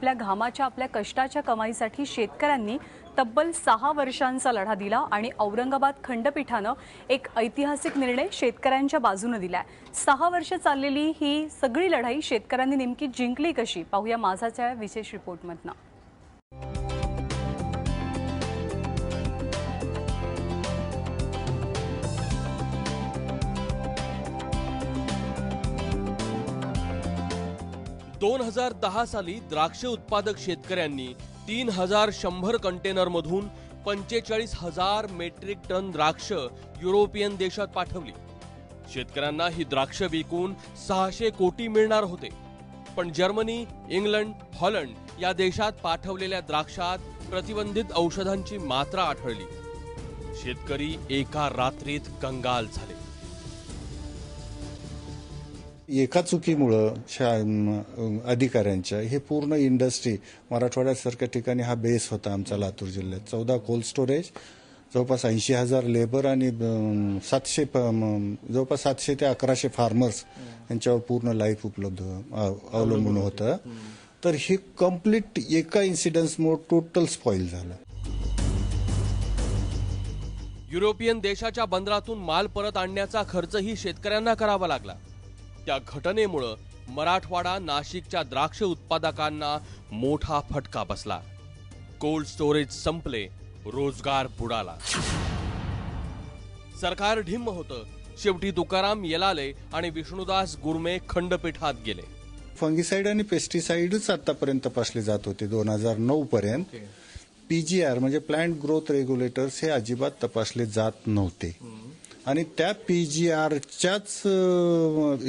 आपल्या घामाच्या आपल्या कष्टाच्या कमाईसाठी शेतकऱ्यांनी तब्बल सहा वर्षांचा लढा दिला आणि औरंगाबाद खंडपीठानं एक ऐतिहासिक निर्णय शेतकऱ्यांच्या बाजूनं दिलाय. सहा वर्ष चाललेली ही सगळी लढाई शेतकऱ्यांनी नेमकी जिंकली कशी? पाहूया माझाच्या विशेष रिपोर्टमधनं दोन हजार दहा साली द्राक्ष उत्पादक शेतकऱ्यांनी तीन हजार शंभर कंटेनरमधून पंचेचाळीस हजार मेट्रिक टन द्राक्ष युरोपियन देशात पाठवली. शेतकऱ्यांना ही द्राक्ष विकून सहाशे कोटी मिळणार होते. पण जर्मनी इंग्लंड हॉलंड या देशात पाठवलेल्या द्राक्षात प्रतिबंधित औषधांची मात्रा आढळली. शेतकरी एका रात्रीत कंगाल झाले. एका चुकीमुळं शा अधिकाऱ्यांच्या हे पूर्ण इंडस्ट्री मराठवाड्यासारख्या ठिकाणी हा बेस होता आमचा लातूर जिल्ह्यात. चौदा कोल्ड स्टोरेज जवळपास ऐंशी हजार लेबर आणि सातशे जवळपास सातशे ते अकराशे फार्मर्स यांच्यावर पूर्ण लाईफ उपलब्ध अवलंबून होतं. तर हे कंप्लीट एका इन्सिडन्समुळे टोटल स्पॉईल झालं. युरोपियन देशाच्या बंदरातून माल परत आणण्याचा खर्चही शेतकऱ्यांना करावा लागला. त्या घटनेमुळं मराठवाडा नाशिकच्या द्राक्ष उत्पादकांना मोठा फटका बसला. कोल्ड स्टोरेज संपले रोजगार बुडाला. सरकार ढिम्म होतं. शेवटी तुकाराम येलाले आणि विष्णुदास गुरमे खंडपीठात गेले. फंगिसाईड आणि पेस्टिसाईडच आतापर्यंत तपासले जात होते दोन हजार नऊ पर्यंत. पीजीआर म्हणजे प्लांट ग्रोथ रेग्युलेटर्स हे अजिबात तपासले जात नव्हते. आणि त्या पीजीआरच्याच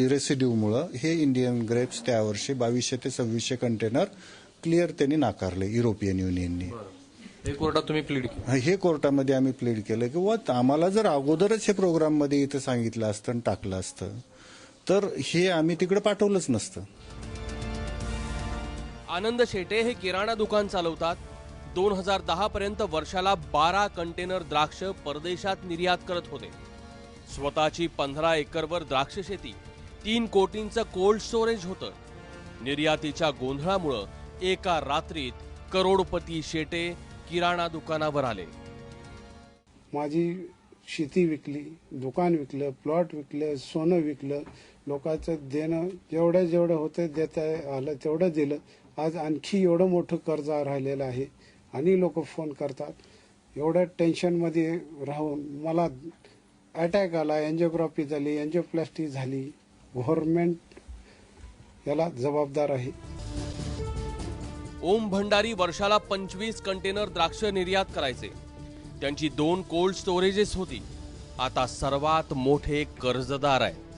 रेसिड्यूमुळं हे इंडियन ग्रेप्स त्या वर्षी बावीसशे ते सव्वीसशे कंटेनर क्लिअर त्यांनी नाकारले युरोपियन युनियननी हे कोर्टात तुम्ही प्लीड हे कोर्टामध्ये आम्ही प्लीड केलं की व आम्हाला जर अगोदरच हे प्रोग्राममध्ये इथं सांगितलं असतं आणि टाकलं असतं तर हे आम्ही तिकडे पाठवलंच नसतं. आनंद शेटे हे किराणा दुकान चालवतात. दोन हजार दहा पर्यंत वर्षाला बारा कंटेनर द्राक्ष परदेशात निर्यात करत होते. स्वतःची पंधरा एकरवर द्राक्ष शेती तीन कोटींचं कोल्ड स्टोरेज होतं. निर्यातीच्या गोंधळामुळं एका रात्रीत करोडपती शेटे किराणा दुकानावर आले. माझी शेती विकली दुकान विकलं प्लॉट विकलं सोनं विकलं लोकांचं देणं जेवढं जेवढं होतं देता आलं तेवढं दिलं. आज आणखी एवढं मोठं कर्ज राहिलेलं आहे आणि लोक फोन करतात. एवढ्या टेन्शनमध्ये राहून मला अटॅक आला एन्जिओग्राफी झाली एन्जिओप्लास्टी झाली गव्हर्नमेंट याला जबाबदार आहे. ओम भंडारी वर्षाला पंचवीस कंटेनर द्राक्ष निर्यात करायचे. त्यांची दोन कोल्ड स्टोरेजेस होती. आता सर्वात मोठे कर्जदार आहे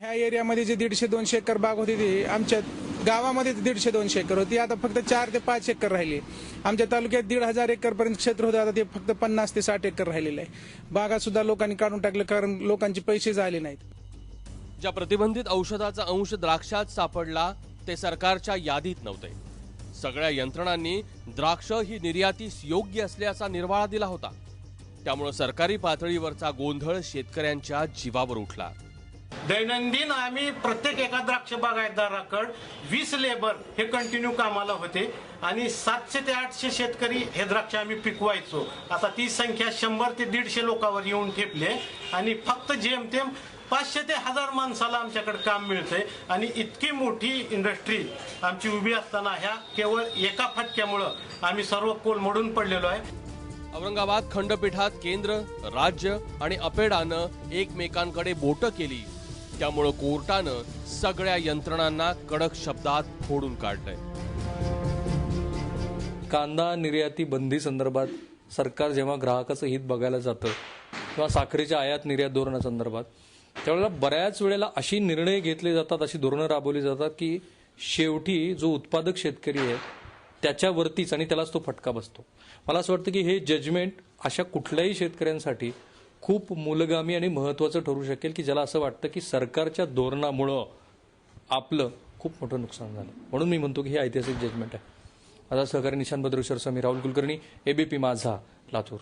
ह्या एरियामध्ये जे दीडशे दोनशे एकर बाग होती ती आमच्या गावामध्ये दीडशे दोनशे एकर होती. आता फक्त चार ते पाच एकर राहिली. आमच्या तालुक्यात दीड हजार एकर पर्यंत क्षेत्र होतं. आता ते फक्त पन्नास ते साठ एकर राहिलेलं आहे. बागा सुद्धा लोकांनी काढून टाकलं कारण लोकांचे पैसे झाले नाहीत. ज्या प्रतिबंधित औषधाचा अंश द्राक्षात सापडला ते सरकारच्या यादीत नव्हते. सगळ्या यंत्रणांनी द्राक्ष ही निर्यातीस योग्य असल्याचा निर्वाळा दिला होता. त्यामुळे सरकारी पातळीवरचा गोंधळ शेतकऱ्यांच्या जीवावर उठला. दैनंदिन आम्ही प्रत्येक एका द्राक्ष बागायतदाराकड वीस लेबर हे कंटिन्यू कामाला होते. आणि सातशे ते आठशे शेतकरी हे द्राक्ष आम्ही पिकवायचो. आता ती संख्या शंभर ते दीडशे लोकांवर येऊन ठेपले आणि फक्त जेमतेम पाचशे ते हजार माणसाला आमच्याकडे काम मिळतंय. आणि इतकी मोठी इंडस्ट्री आमची उभी असताना ह्या केवळ एका फटक्यामुळं आम्ही सर्व कोलमडून पडलेलो आहे. औरंगाबाद खंडपीठात केंद्र राज्य आणि अपेडानं एकमेकांकडे बोटं केली. त्यामुळं कोर्टानं सगळ्या यंत्रणांना कडक शब्दात फोडून काढलंय. कांदा निर्याती बंदी संदर्भात सरकार जेव्हा ग्राहकाचं हित बघायला जातं किंवा साखरेच्या आयात निर्यात धोरणासंदर्भात त्यावेळेला बऱ्याच वेळेला अशी निर्णय घेतले जातात अशी धोरणं राबवली जातात की शेवटी जो उत्पादक शेतकरी आहे त्याच्यावरतीच आणि त्यालाच तो फटका बसतो. मला असं वाटतं की हे जजमेंट अशा कुठल्याही शेतकऱ्यांसाठी खूप मूलगामी आणि महत्वाचं ठरू शकेल की ज्याला असं वाटतं की सरकारच्या धोरणामुळं आपलं खूप मोठं नुकसान झालं. म्हणून मी म्हणतो की हे ऐतिहासिक जजमेंट आहे. माझा सहकारी निशान बद्रेश्वर स्वामी राहुल कुलकर्णी एबीपी माझा लातूर.